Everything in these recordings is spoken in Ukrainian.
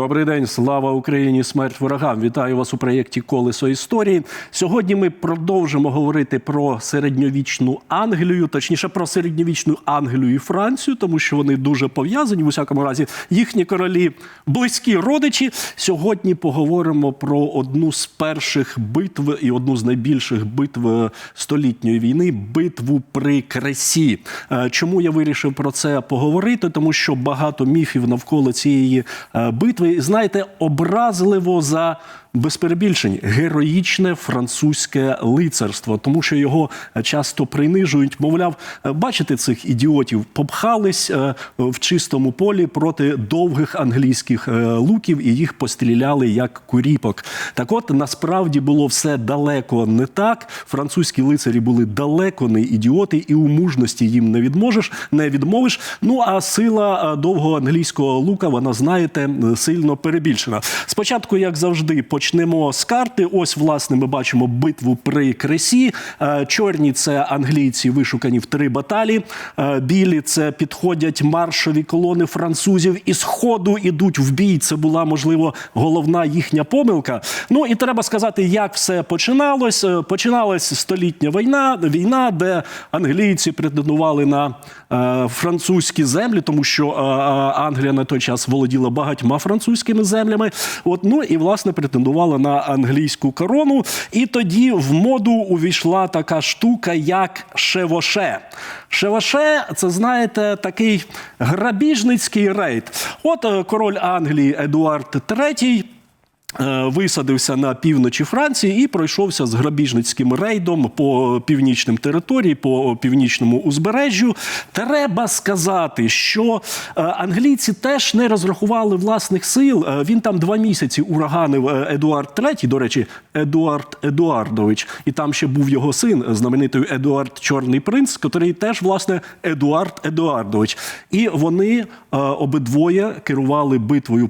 Добрий день, слава Україні! Смерть ворогам! Вітаю вас у проєкті Колесо історії. Сьогодні ми продовжимо говорити про середньовічну Англію, точніше про середньовічну Англію і Францію, тому що вони дуже пов'язані. В усякому разі, їхні королі близькі родичі. Сьогодні поговоримо про одну з перших битв і одну з найбільших битв столітньої війни битву при Кресі. Е, Чому я вирішив про це поговорити? Тому що багато міфів навколо цієї е, битви, знаєте, образливо за. Без перебільшень героїчне французьке лицарство, тому що його часто принижують. Мовляв, бачите цих ідіотів, попхались е, в чистому полі проти довгих англійських е, луків і їх постріляли як куріпок. Так, от насправді було все далеко не так. Французькі лицарі були далеко не ідіоти, і у мужності їм не відможеш, не відмовиш. Ну а сила е, довгого англійського лука, вона знаєте, сильно перебільшена. Спочатку, як завжди, почнемо з карти. Ось, власне, ми бачимо битву при кресі. Е, Чорні це англійці, вишукані в три баталі. Е, Білі це підходять маршові колони французів і з ходу ідуть в бій. Це була можливо головна їхня помилка. Ну і треба сказати, як все починалось. Е, Починалась столітня війна, війна, де англійці претендували на французькі землі, тому що Англія на той час володіла багатьма французькими землями. От ну і власне претендувала на англійську корону. І тоді в моду увійшла така штука, як шевоше. Шевоше, це знаєте, такий грабіжницький рейд. От е, король Англії Едуард III Висадився на півночі Франції і пройшовся з грабіжницьким рейдом по північним території, по північному узбережжю. Треба сказати, що е, англійці теж не розрахували власних сил. Е, Він там два місяці ураганив е, Едуард III, до речі, Едуард Едуардович, і там ще був його син, знаменитий Едуард Чорний принц, котрий теж власне Едуард Едуардович. І вони е, обидвоє керували битвою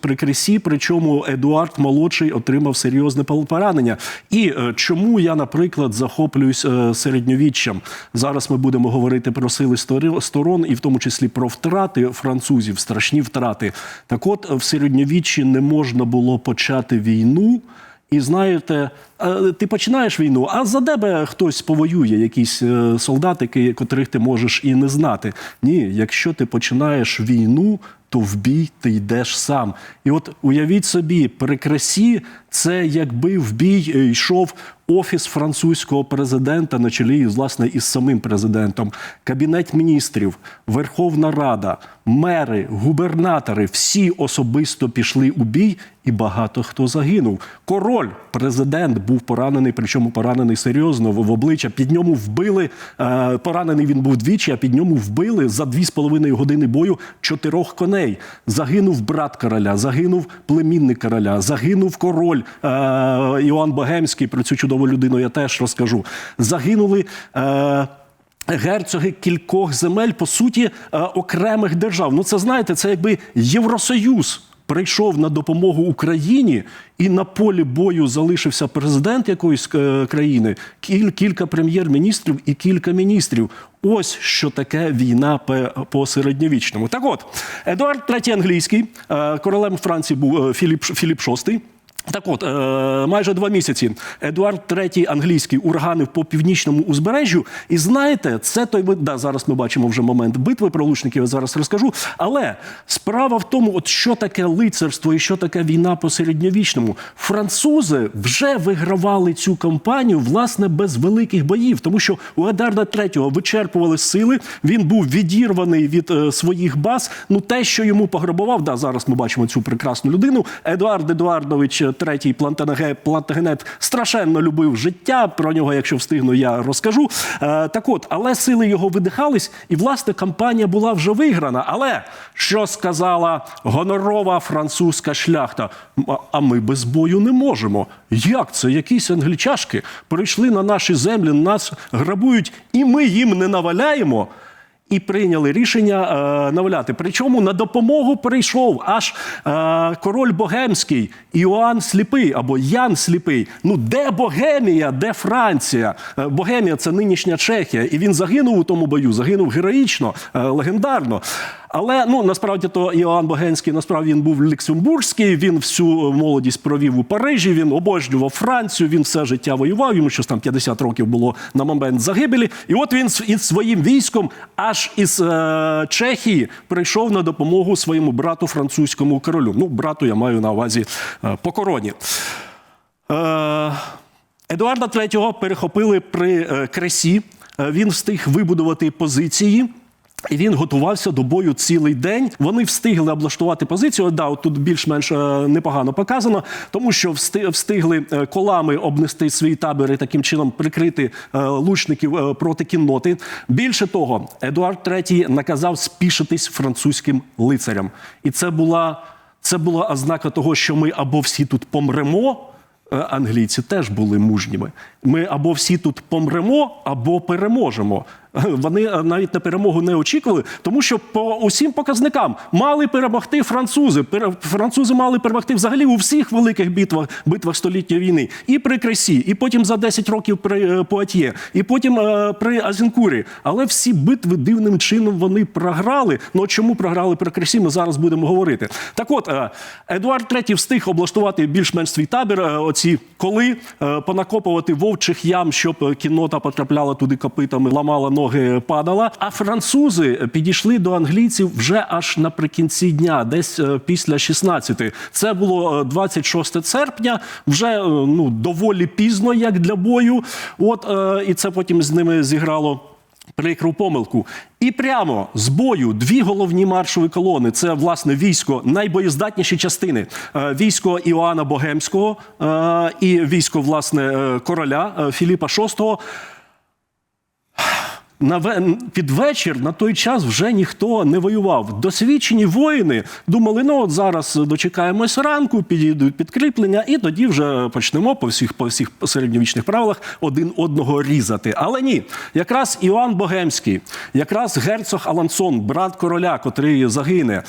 при Кресі, причому Едуард молодший отримав серйозне поранення. І е, чому я, наприклад, захоплююсь е, середньовіччям? Зараз ми будемо говорити про сили сторон, і в тому числі про втрати французів, страшні втрати. Так, от в середньовіччі не можна було почати війну. І знаєте, ти починаєш війну, а за тебе хтось повоює, якісь е, солдатики, котрих ти можеш і не знати. Ні, якщо ти починаєш війну, то в бій ти йдеш сам. І от уявіть собі, при красі це якби в бій е, йшов офіс французького президента на чолі власне із самим президентом, кабінет міністрів, Верховна Рада, мери, губернатори всі особисто пішли у бій, і багато хто загинув. Король, президент, був поранений, причому поранений серйозно в обличчя. Під ньому вбили е, поранений. Він був двічі, а під ньому вбили за дві з половиною години бою чотирьох коней. Загинув брат короля, загинув племінник короля, загинув король е, Іоанн Богемський. Про цю чудову людину я теж розкажу. Загинули. Е, Герцоги кількох земель, по суті, окремих держав. Ну, це знаєте, це якби Євросоюз прийшов на допомогу Україні, і на полі бою залишився президент якоїсь е, країни, кіль, кілька прем'єр-міністрів і кілька міністрів. Ось що таке війна по, середньовічному. Так от, Едуард III англійський, е, королем Франції був е, Філіп, Філіп VI. Так от, е, майже два місяці Едуард III англійський ураганив по північному узбережжю. І знаєте, це той да, зараз ми бачимо вже момент битви про лучників, я зараз розкажу. Але справа в тому, от що таке лицарство і що таке війна по середньовічному. Французи вже вигравали цю кампанію, власне, без великих боїв, тому що у Едуарда III вичерпували сили. Він був відірваний від е, своїх баз. Ну, те, що йому пограбував, да, зараз ми бачимо цю прекрасну людину. Едуард Едуардович третій Плантагенет страшенно любив життя. Про нього, якщо встигну, я розкажу. Е, так от, але сили його видихались, і власне кампанія була вже виграна. Але що сказала гонорова французька шляхта? А ми без бою не можемо. Як це? Якісь англічашки прийшли на наші землі, нас грабують, і ми їм не наваляємо. І прийняли рішення е, навляти. Причому на допомогу прийшов аж е, король Богемський Іоанн Сліпий або Ян Сліпий. Ну де Богемія, де Франція? Е, Богемія це нинішня Чехія, і він загинув у тому бою. Загинув героїчно, е, легендарно. Але ну насправді то Іоанн Богенський насправді він був люксембурзький. Він всю молодість провів у Парижі. Він обожнював Францію. Він все життя воював. Йому щось там 50 років було на момент загибелі. І от він із своїм військом аж із е, Чехії прийшов на допомогу своєму брату французькому королю. Ну, брату я маю на увазі е, по короні. Е, Едуарда III перехопили при е, кресі. Е, Він встиг вибудувати позиції. І він готувався до бою цілий день. Вони встигли облаштувати позицію. Да, от тут більш-менш е, непогано показано, тому що всти- встигли е, колами обнести свої табори, таким чином прикрити е, лучників проти кінноти. Більше того, Едуард III наказав спішитись французьким лицарям, і це була це була ознака того, що ми або всі тут помремо. Англійці теж були мужніми. Ми або всі тут помремо, або переможемо. Вони е, навіть на перемогу не очікували, тому що по усім показникам мали перемогти французи. Французи мали перемогти взагалі у всіх великих битвах, битвах столітньої війни. І при Кресі, і потім за 10 років при е, Пуатьє, і потім е, при Азінкурі. Але всі битви дивним чином вони програли. Ну чому програли при Кресі, ми зараз будемо говорити. Так от, Едуард III встиг облаштувати більш-менш свій табір. Оці коли понакопувати вовчих ям, щоб кіннота потрапляла туди копитами, ламала ноги, падала. А французи підійшли до англійців вже аж наприкінці дня, десь е, після 16. Це було е, 26 серпня, вже е, ну доволі пізно, як для бою. От е, і це потім з ними зіграло. Прикру помилку. І прямо з бою дві головні маршові колони. Це власне військо, найбоєздатніші частини. Е, Військо Іоанна Богемського е, і військо власне е, короля е, Філіпа VI. Під вечір на той час вже ніхто не воював. Досвідчені воїни думали, ну от зараз дочекаємось ранку, підійдуть підкріплення, і тоді вже почнемо по всіх по всіх середньовічних правилах один одного різати. Але ні, якраз Іоанн Богемський, якраз герцог Алансон, брат короля, котрий загине, е,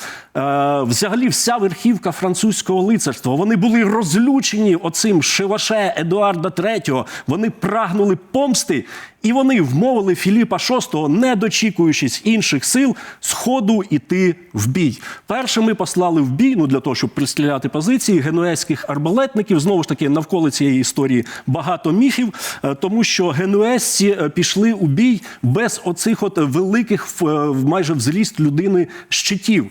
взагалі вся верхівка французького лицарства. Вони були розлючені оцим шиваше Едуарда III. Вони прагнули помсти. І вони вмовили Філіпа VI, не дочікуючись інших сил, сходу йти в бій. Першими послали в бій, ну для того, щоб пристріляти позиції генуезьких арбалетників. Знову ж таки, навколо цієї історії багато міфів, е, тому що генуезці е, пішли у бій без оцих от великих е, майже в зріст людини щитів.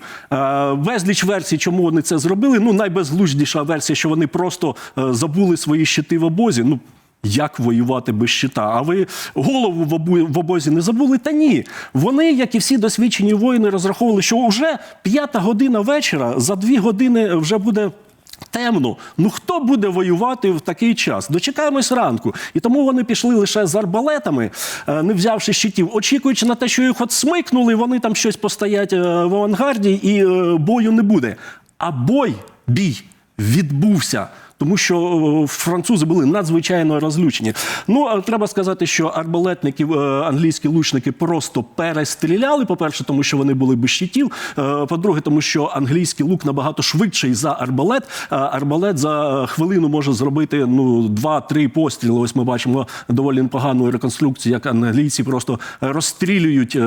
Безліч версій, чому вони це зробили. Ну найбезглуздіша версія, що вони просто забули свої щити в обозі. Ну як воювати без щита? А ви голову в обу- в обозі не забули? Та ні. Вони, як і всі досвідчені воїни, розраховували, що вже п'ята година вечора, за дві години вже буде. Темно, ну хто буде воювати в такий час? Дочекаємось ранку. І тому вони пішли лише з арбалетами, е, не взявши щитів, очікуючи на те, що їх от смикнули, вони там щось постоять е, в авангарді, і е, бою не буде. А бой, бій відбувся. Тому що е, французи були надзвичайно розлючені. Ну треба сказати, що арбалетників е, англійські лучники просто перестріляли. По-перше, тому що вони були без щитів. Е, По-друге, тому що англійський лук набагато швидший за арбалет. Арбалет за хвилину може зробити ну два-три постріли. Ось ми бачимо доволі непогану реконструкцію, як англійці просто розстрілюють.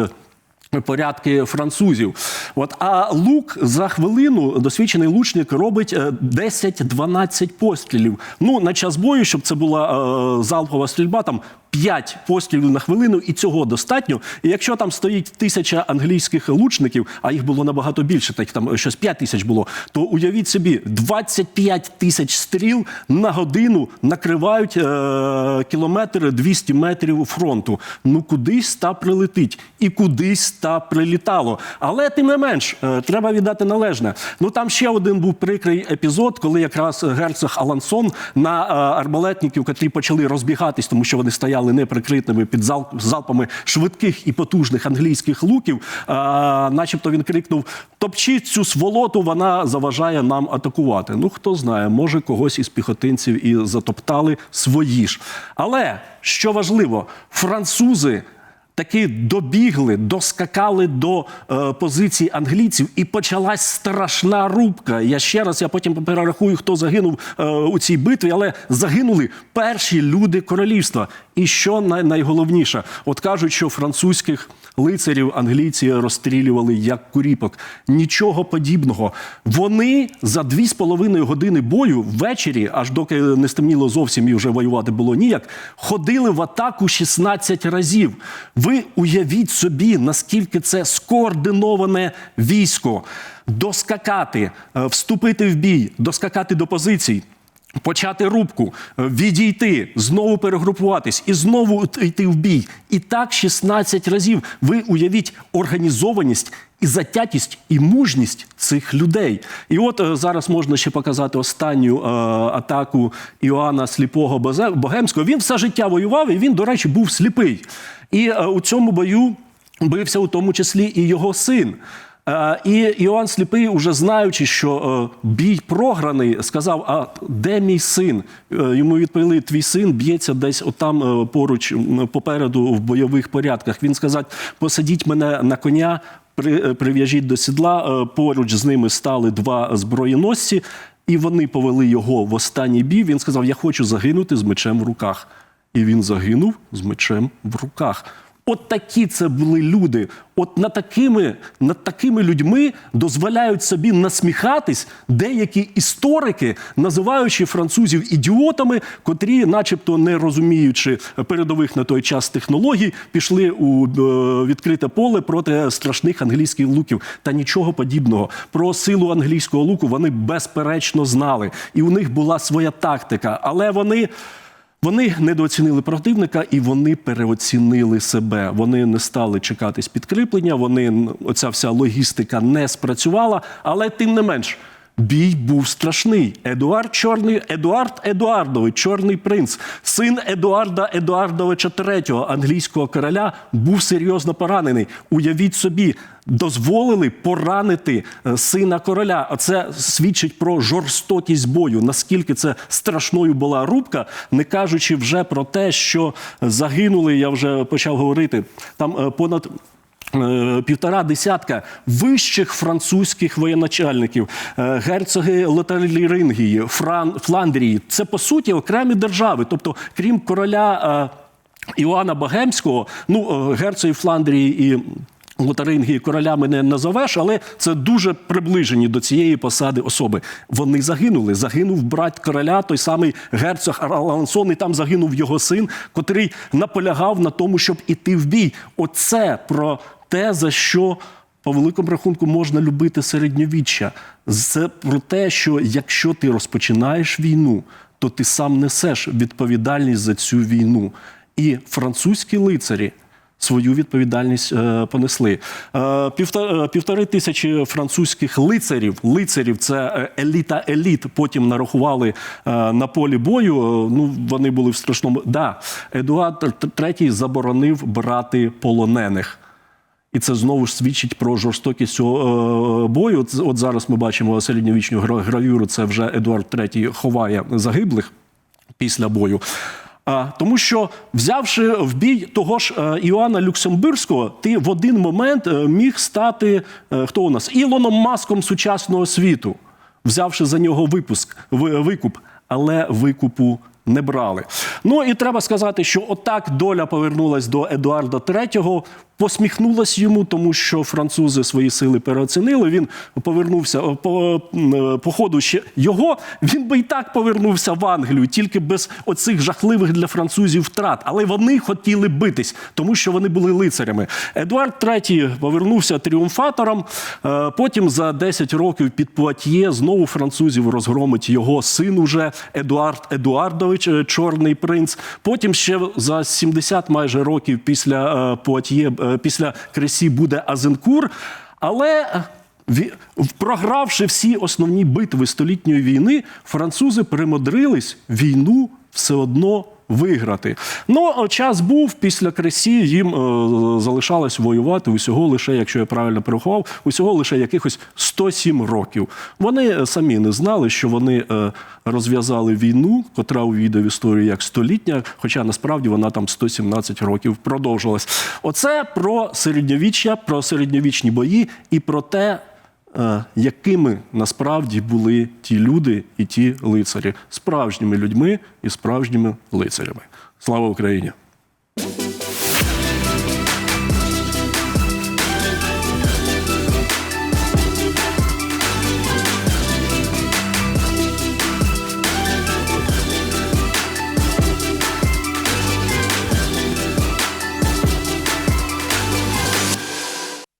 Е, Порядки французів, от а лук за хвилину досвідчений лучник робить е, 10-12 пострілів. Ну на час бою, щоб це була е, залпова стрільба, там 5 пострілів на хвилину, і цього достатньо. І якщо там стоїть тисяча англійських лучників, а їх було набагато більше, так там щось 5 тисяч було, то уявіть собі, 25 тисяч стріл на годину накривають е, кілометр 200 метрів фронту. Ну кудись та прилетить, і кудись та прилітало. Але тим не менш, е, треба віддати належне. Ну там ще один був прикрий епізод, коли якраз герцог Алансон на е, арбалетників, котрі почали розбігатись, тому що вони стояли неприкритими під зал- залпами швидких і потужних англійських луків. е, начебто він крикнув: топчіть цю сволоту, вона заважає нам атакувати. Ну хто знає, може когось із піхотинців і затоптали свої ж. Але що важливо, французи таки добігли, доскакали до е, позиції англійців, і почалась страшна рубка. Я ще раз я потім перерахую, хто загинув е, у цій битві, але загинули перші люди королівства. І що найголовніше, от кажуть, що французьких лицарів англійці розстрілювали як куріпок. Нічого подібного. Вони за дві з половиною години бою ввечері, аж доки не стемніло зовсім і вже воювати було ніяк, ходили в атаку 16 разів. Ви уявіть собі, наскільки це скоординоване військо. Доскакати, е, вступити в бій, доскакати до позицій. Почати рубку, е, відійти, знову перегрупуватись і знову йти в бій. І так 16 разів. Ви уявіть організованість і затятість і мужність цих людей. І от е, зараз можна ще показати останню е, атаку Іоанна Сліпого Богемського. Він все життя воював, і він, до речі, був сліпий. І е, у цьому бою бився у тому числі і його син. Е, І Іоанн Сліпий, уже знаючи, що е, бій програний, сказав: А де мій син? Е, Йому відповіли: твій син б'ється десь отам поруч попереду в бойових порядках. Він сказав: посадіть мене на коня, при- прив'яжіть до сідла. Поруч з ними стали два зброєносці, і вони повели його в останній бій. Він сказав: Я хочу загинути з мечем в руках. І він загинув з мечем в руках. От такі це були люди. От над такими, над такими людьми дозволяють собі насміхатись деякі історики, називаючи французів ідіотами, котрі, начебто не розуміючи передових на той час технологій, пішли у е, відкрите поле проти страшних англійських луків. Та нічого подібного. Про силу англійського луку вони безперечно знали, і у них була своя тактика, але вони. Вони недооцінили противника і вони переоцінили себе. Вони не стали чекатись підкріплення. Вони оця вся логістика не спрацювала, але тим не менш. Бій був страшний. Едуард Чорний, Едуард Едуардович, Чорний принц, син Едуарда Едуардовича III, англійського короля, був серйозно поранений. Уявіть собі, дозволили поранити е, сина короля. А це свідчить про жорстокість бою. Наскільки це страшною була рубка, не кажучи вже про те, що загинули. Я вже почав говорити там е, понад. е, Півтора десятка вищих французьких воєначальників, герцоги Лотарингії, Фран, Фландрії. Це по суті окремі держави. Тобто, крім короля Іоанна Богемського, ну герцогів Фландрії і Лотарингії королями не назовеш, але це дуже приближені до цієї посади особи. Вони загинули. Загинув брат короля, той самий герцог Алансон, і там загинув його син, котрий наполягав на тому, щоб іти в бій. Оце про те, за що. По великому рахунку можна любити середньовіччя. Це про те, що якщо ти розпочинаєш війну, то ти сам несеш відповідальність за цю війну. І французькі лицарі свою відповідальність е, понесли. Е, півтори, півтори тисячі французьких лицарів. Лицарів це е, еліта еліт. Потім нарахували е, на полі бою. Е, Ну вони були в страшному. Да, Едуард III заборонив брати полонених. І це знову ж свідчить про жорстокість цього е, бою. От зараз ми бачимо середньовічну гравюру. Це вже Едуард III ховає загиблих після бою. Тому що, взявши в бій того ж е, Іоанна Люксембурзького, ти в один момент е, міг стати е, хто у нас Ілоном Маском сучасного світу, взявши за нього випуск, ви- викуп, але викупу не брали. Ну і треба сказати, що отак доля повернулась до Едуарда III, посміхнулась йому, тому що французи свої сили переоцінили. Він повернувся е, по, е, по ходу ще його. Він би і так повернувся в Англію, тільки без оцих жахливих для французів втрат. Але вони хотіли битись, тому що вони були лицарями. Едуард III повернувся тріумфатором. Е, Потім за 10 років під Пуатьє знову французів розгромить його син уже Едуард Едуардович, чорний принц. Потім ще за 70 майже років після Пуатьє, після Кресі буде Азенкур. Але е, програвши всі основні битви столітньої війни, французи примудрились війну все одно виграти. Ну, час був після Кресі, їм е, залишалось воювати усього лише, якщо я правильно порахував, усього лише якихось 107 років. Вони е, самі не знали, що вони е, розв'язали війну, котра увійде в історію як столітня, хоча насправді вона там 117 років продовжилась. Оце про середньовіччя, про середньовічні бої і про те, якими насправді були ті люди і ті лицарі, справжніми людьми і справжніми лицарями. Слава Україні!